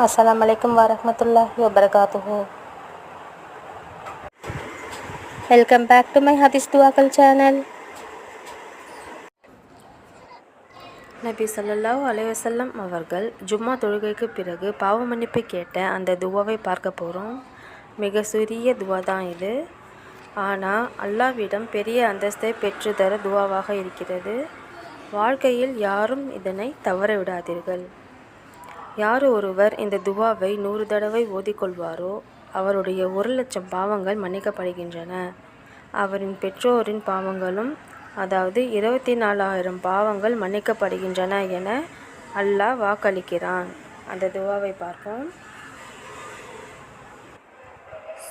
அஸ்லாம் வலைக்கம் வரஹ்மத்துல்லாஹி வபரகாத்துஹு வெல்கம் பேக் டு மை ஹதீஸ் துவாக்கல் சேனல் நபி ஸல்லல்லாஹு அலைவசல்லம் அவர்கள் ஜும்மா தொழுகைக்கு பிறகு பாவ மன்னிப்பு கேட்ட அந்த துவாவை பார்க்க போகிறோம் மிக சிறிய துவா தான் இது. ஆனால் அல்லாவிடம் பெரிய அந்தஸ்தை பெற்றுத்தர துவாவாக இருக்கிறது. வாழ்க்கையில் யாரும் இதனை தவற விடாதீர்கள். யார் ஒருவர் இந்த துவாவை நூறு தடவை ஓதிக்கொள்வாரோ அவருடைய ஒரு லட்சம் பாவங்கள் மன்னிக்கப்படுகின்றன. அவரின் பெற்றோரின் பாவங்களும் அதாவது இருபத்தி நாலாயிரம் பாவங்கள் மன்னிக்கப்படுகின்றன என அல்லாஹ் வாக்களிக்கிறான். அந்த துவாவை பார்ப்போம்.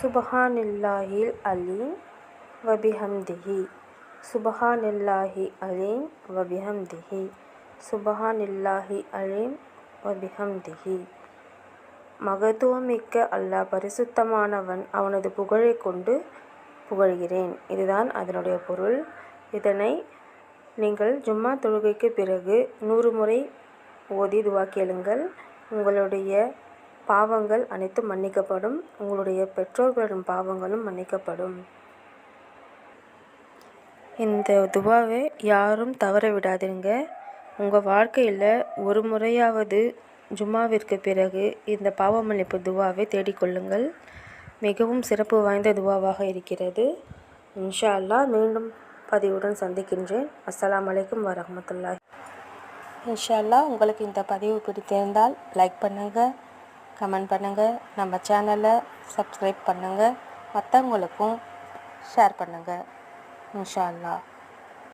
சுபஹானில்லாஹில் அலீம் வபிஹம்திஹி. சுபஹானில்லாஹி அலீம் வபிஹம்திஹி. சுபஹானில்லாஹி அலீம் வபிஹம்திஹி மகத்துவமிக்க அல்லாஹ் பரிசுத்தமானவன் அவனது புகழை கொண்டு புகழ்கிறேன். இதுதான் அதனுடைய பொருள். இதனை நீங்கள் ஜும்மா தொழுகைக்கு பிறகு நூறு முறை ஓதி துவா கேளுங்கள். உங்களுடைய பாவங்கள் அனைத்தும் மன்னிக்கப்படும். உங்களுடைய பெற்றோர்களின் பாவங்களும் மன்னிக்கப்படும். இந்த துவாவை யாரும் தவற விடாதீங்க. உங்கள் வாழ்க்கையில் ஒரு முறையாவது ஜும்மாவிற்கு பிறகு இந்த பாவ துவாவை தேடிக்கொள்ளுங்கள் மிகவும் சிறப்பு வாய்ந்த துவாவாக இருக்கிறது. இன்ஷா அல்லாஹ் மீண்டும் பதிவுடன் சந்திக்கின்றேன். அஸ்லாம் வலைக்கம் வரமத்துல்லா இன்ஷா அல்லாஹ் உங்களுக்கு இந்த பதிவு பிடித்திருந்தால் லைக் பண்ணுங்கள் கமெண்ட் பண்ணுங்கள் நம்ம சேனலை சப்ஸ்கிரைப் பண்ணுங்கள் மற்றவங்களுக்கும் ஷேர் பண்ணுங்கள் இன்ஷா அல்லாஹ்